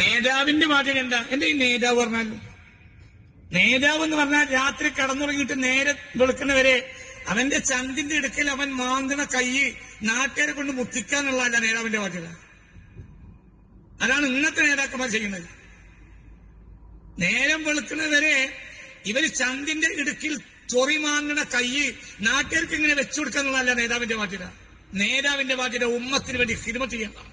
നേതാവിന്റെ വാചകം എന്താ? എന്താ ഈ നേതാവ് പറഞ്ഞാൽ നേതാവ് എന്ന് പറഞ്ഞാൽ രാത്രി കടന്നുറങ്ങിയിട്ട് നേരെ വെളുക്കുന്നവരെ അവന്റെ ചന്തിന്റെ ഇടുക്കൽ അവൻ മാന്തണ കൈ നാട്ടുകാരെ കൊണ്ട് മുത്തിക്കാന്നുള്ളതല്ല നേതാവിന്റെ വാചകം. അതാണ് ഇന്നത്തെ നേതാക്കന്മാർ ചെയ്യുന്നത്. നേരം വെളുക്കുന്നവരെ ഇവർ ചന്തിന്റെ ഇടുക്കിൽ ചൊറി മാങ്ങണ കൈ നാട്ടുകാർക്ക് ഇങ്ങനെ വെച്ചു കൊടുക്കാന്നുള്ളതല്ല നേതാവിന്റെ ബാധ്യത നേതാവിന്റെ ബാധ്യത ഉമ്മത്തിന് വേണ്ടി ഹിരുമ ചെയ്യണം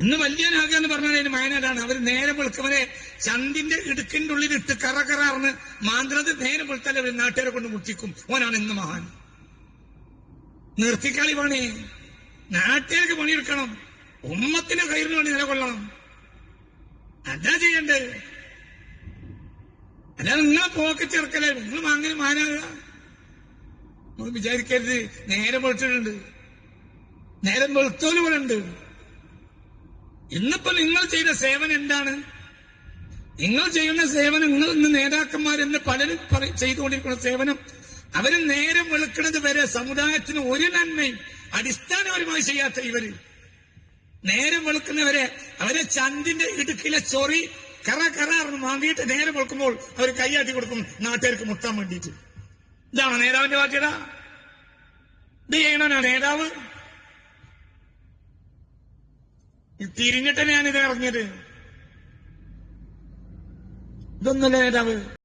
ഇന്ന് വലിയനാകുക എന്ന് അതിന് വയനാടാണ് അവർ നേരെ വെളുക്കവരെ ചന്തിന്റെ ഇടുക്കിന്റെ ഉള്ളിൽ ഇട്ട് കറ കറാറിന് മാന്ത്രത് നേരെ വെളുത്താൽ അവർ നാട്ടുകാരെ കൊണ്ട് മുട്ടിക്കും. ഓനാണ് ഇന്ന് മഹാൻ. നിർത്തിക്കളി പണി നാട്ടുകാർക്ക് പണിയെടുക്കണം. ഉമ്മത്തിന് കയറിന് വേണ്ടി നിലകൊള്ളണം. അതാ ചെയ്യണ്ടേ. അല്ലാതെ നിങ്ങളെ പോക്കറ്റ് ഇറക്കല്ലേ? നിങ്ങൾ അങ്ങനെ മാനാകുക നമ്മൾ വിചാരിക്കരുത്. നേരെ വെളുത്തിട്ടുണ്ട് നേരം വെളുത്തോലും ഇവിടെ ഉണ്ട്. ഇന്നിപ്പോ നിങ്ങൾ ചെയ്ത സേവനം എന്താണ്? നിങ്ങൾ ചെയ്യുന്ന സേവനം നിങ്ങൾ ഇന്ന് നേതാക്കന്മാരെന്ന് പലരും ചെയ്തുകൊണ്ടിരിക്കുന്ന സേവനം അവർ നേരം വെളുക്കുന്നത് വരെ സമുദായത്തിന് ഒരു നന്മയും അടിസ്ഥാനപരമായി ചെയ്യാത്ത ഇവർ. നേരം വെളുക്കുന്നവരെ അവരെ ചന്തിന്റെ ഇടുക്കിലെ ചൊറി കറ കറാറിന് വാങ്ങിയിട്ട് നേരം വെളുക്കുമ്പോൾ അവർ കൈയാട്ടി കൊടുക്കും നാട്ടുകാർക്ക് മുട്ടാൻ വേണ്ടിയിട്ട്. ഇതാണ് നേതാവിന്റെ ബാധ്യത ഇത് ചെയ്യണോ നേതാവ് ഇത് തിരിഞ്ഞിട്ട് ഞാനിത് ഇറങ്ങിയത്. ഇതൊന്നല്ല നേതാവ്?